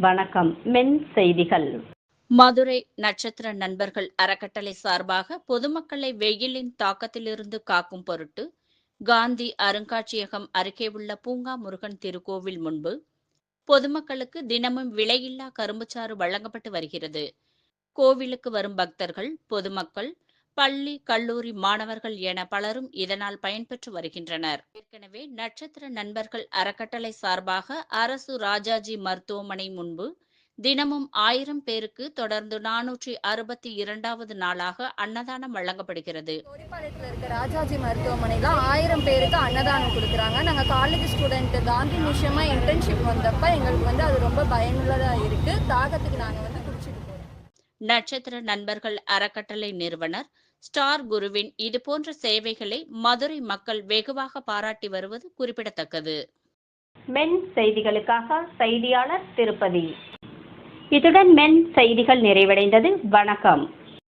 வணக்கம். மென் செய்திகள். மதுரை நட்சத்திர நண்பர்கள் அறக்கட்டளை சார்பாக பொதுமக்களை வெயிலின் தாக்கத்திலிருந்து காக்கும் பொருட்டு காந்தி அருங்காட்சியகம் அருகே உள்ள பூங்கா முருகன் திருக்கோவில் முன்பு பொதுமக்களுக்கு தினமும் விலையில்லா கரும்புச்சாறு வழங்கப்பட்டு வருகிறது. கோவிலுக்கு வரும் பக்தர்கள் பொதுமக்கள் பள்ளி கல்லூரி மாணவர்கள் என பலரும் இதனால் பயன்பெற்று வருகின்றனர். ஏற்கனவே நட்சத்திர நண்பர்கள் அறக்கட்டளை சார்பாக அரசு ராஜாஜி மருத்துவமனை முன்பு தினமும் ஆயிரம் பேருக்கு தொடர்ந்து நானூற்றி அறுபத்தி இரண்டாவது நாளாக அன்னதானம் வழங்கப்படுகிறது. கோடிப்பாளையத்தில் இருக்க ராஜாஜி மருத்துவமனையில் ஆயிரம் பேருக்கு அன்னதானம் கொடுக்குறாங்க. நாங்கள் காலேஜ் ஸ்டூடெண்ட் காந்தி நிஷயமா இன்டர்ன்ஷிப் வந்தப்ப எங்களுக்கு வந்து அது ரொம்ப பயனுள்ளதாக இருக்குது தாகத்துக்கு நாங்கள் வந்து குடிச்சிட்டு நட்சத்திர நண்பர்கள் அறக்கட்டளை நிறுவனர் ஸ்டார் குருவின் இதுபோன்ற சேவைகளை மதுரை மக்கள் வெகுவாக பாராட்டி வருவது குறிப்பிடத்தக்கது. மென் செய்திகளுக்காக செய்தியாளர் திருப்பதி. இத்துடன் மென் செய்திகள் நிறைவடைந்தது. வணக்கம்.